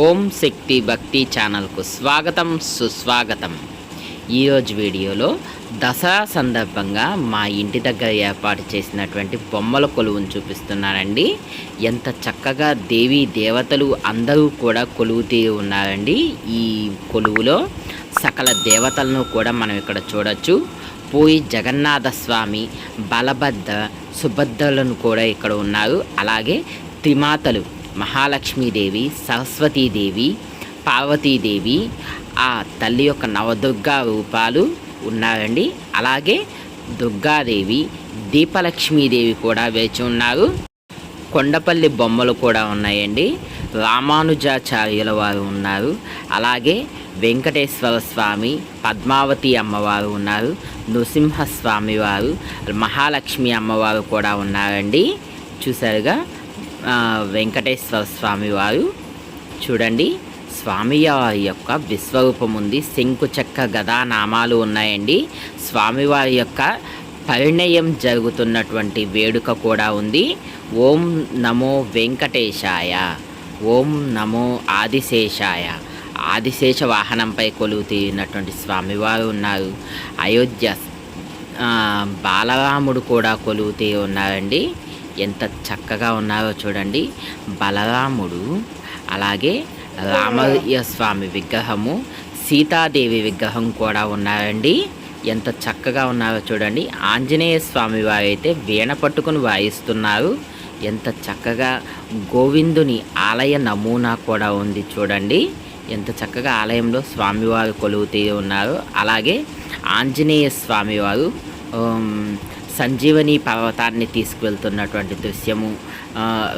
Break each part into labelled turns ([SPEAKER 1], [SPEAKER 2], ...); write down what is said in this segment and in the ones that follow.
[SPEAKER 1] ఓం శక్తి భక్తి ఛానల్కు స్వాగతం సుస్వాగతం. ఈరోజు వీడియోలో దసరా సందర్భంగా మా ఇంటి దగ్గర ఏర్పాటు చేసినటువంటి బొమ్మల కొలువును చూపిస్తున్నానండి. ఎంత చక్కగా దేవీ దేవతలు అందరూ కూడా కొలువు తీరి ఉన్నారండి ఈ కొలువులో. సకల దేవతలను కూడా మనం ఇక్కడ చూడొచ్చు. పోయి జగన్నాథ స్వామి బలభద్ర సుభద్రలను కూడా ఇక్కడ ఉన్నారు. అలాగే త్రిమాతలు మహాలక్ష్మీదేవి సరస్వతీదేవి పార్వతీదేవి ఆ తల్లి యొక్క నవదుర్గా రూపాలు ఉన్నారండి అలాగే దుర్గాదేవి దీపలక్ష్మీదేవి కూడా వేచి ఉన్నారు. కొండపల్లి బొమ్మలు కూడా ఉన్నాయండి. రామానుజాచార్యుల వారు ఉన్నారు. అలాగే వెంకటేశ్వర స్వామి పద్మావతి అమ్మవారు ఉన్నారు. నృసింహస్వామి వారు మహాలక్ష్మి అమ్మవారు కూడా ఉన్నారండి. చూసారుగా వెంకటేశ్వర స్వామి వారు. చూడండి స్వామివారి యొక్క విశ్వరూపం ఉంది శంకు చెక్క గదా నామాలు ఉన్నాయండి. స్వామివారి యొక్క పరిణయం జరుగుతున్నటువంటి వేడుక కూడా ఉంది. ఓం నమో వెంకటేశాయ. ఓం నమో ఆదిశేషాయ. ఆదిశేష వాహనంపై కొలువు తీరినటువంటి స్వామివారు ఉన్నారు. అయోధ్య బాలరాముడు కూడా కొలువు తీరి ఉన్నారండి. ఎంత చక్కగా ఉన్నారో చూడండి. బలరాముడు అలాగే రామయ్య స్వామి విగ్రహము సీతాదేవి విగ్రహం కూడా ఉన్నారండి ఎంత చక్కగా ఉన్నారో చూడండి. ఆంజనేయ స్వామి వారైతే వీణ పట్టుకుని వాయిస్తున్నారు. ఎంత చక్కగా గోవిందుని ఆలయ నమూనా కూడా ఉంది చూడండి. ఎంత చక్కగా ఆలయంలో స్వామివారు కొలువు ఉన్నారు. అలాగే ఆంజనేయ స్వామివారు సంజీవని పర్వతాన్ని తీసుకువెళ్తున్నటువంటి దృశ్యము.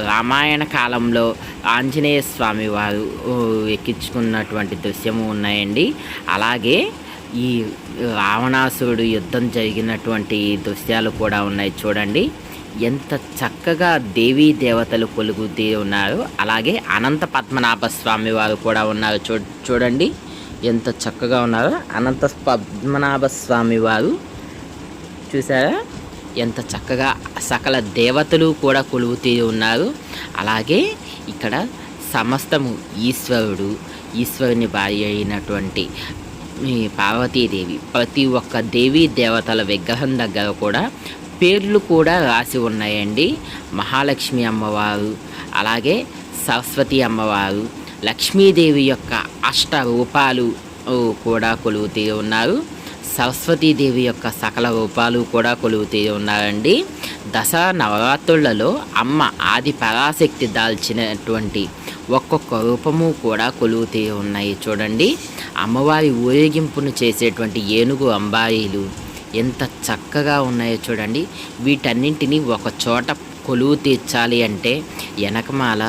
[SPEAKER 1] రామాయణ కాలంలో ఆంజనేయ స్వామి వారు ఎక్కించుకున్నటువంటి దృశ్యము ఉన్నాయండి. అలాగే ఈ రావణాసురుడు యుద్ధం జరిగినటువంటి దృశ్యాలు కూడా ఉన్నాయి చూడండి. ఎంత చక్కగా దేవీ దేవతలు కొలుగు ఉన్నారు. అలాగే అనంత పద్మనాభ స్వామి వారు కూడా ఉన్నారు చూ చూడండి. ఎంత చక్కగా ఉన్నారో. అనంత పద్మనాభ స్వామి వారు చూసారా ఎంత చక్కగా సకల దేవతలు కూడా కొలువుతూ ఉన్నారు. అలాగే ఇక్కడ సమస్తము ఈశ్వరుడు ఈశ్వరుని భార్య అయినటువంటి పార్వతీదేవి ప్రతి ఒక్క దేవీ దేవతల విగ్రహం దగ్గర కూడా పేర్లు కూడా రాసి ఉన్నాయండి. మహాలక్ష్మి అమ్మవారు అలాగే సరస్వతి అమ్మవారు లక్ష్మీదేవి యొక్క అష్ట రూపాలు కూడా కొలువు ఉన్నారు. సరస్వతీదేవి యొక్క సకల రూపాలు కూడా కొలువుతూ ఉన్నారండి. దసరా నవరాత్రులలో అమ్మ ఆది పరాశక్తి దాల్చినటువంటి ఒక్కొక్క రూపము కూడా కొలువుతూ ఉన్నాయి చూడండి. అమ్మవారి ఊరేగింపును చేసేటువంటి ఏనుగు అంబారీలు ఎంత చక్కగా ఉన్నాయో చూడండి. వీటన్నింటినీ ఒక చోట కొలువు తీర్చాలి అంటే వెనకమాల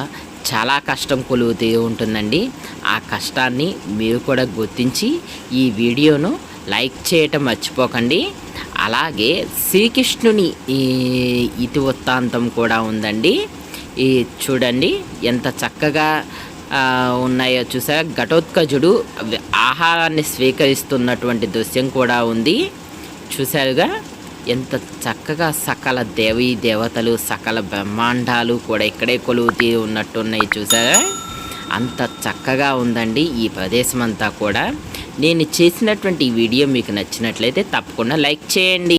[SPEAKER 1] చాలా కష్టం కొలువుతూ ఉంటుందండి. ఆ కష్టాన్ని మీరు కూడా గుర్తించి ఈ వీడియోను లైక్ చేయటం మర్చిపోకండి. అలాగే శ్రీకృష్ణుని ఈ ఇతి వృత్తాంతం కూడా ఉందండి. ఈ చూడండి ఎంత చక్కగా ఉన్నాయో చూసా ఘటోత్కజుడు ఆహారాన్ని స్వీకరిస్తున్నటువంటి దృశ్యం కూడా ఉంది. చూశారుగా? ఎంత చక్కగా సకల దేవీ దేవతలు సకల బ్రహ్మాండాలు కూడా ఇక్కడే కొలువుతీ ఉన్నట్టున్నాయి చూసారా? అంత చక్కగా ఉందండి ఈ ప్రదేశం అంతా కూడా. నేను చేసినటువంటి ఈ వీడియో మీకు నచ్చినట్లయితే తప్పకుండా లైక్ చేయండి.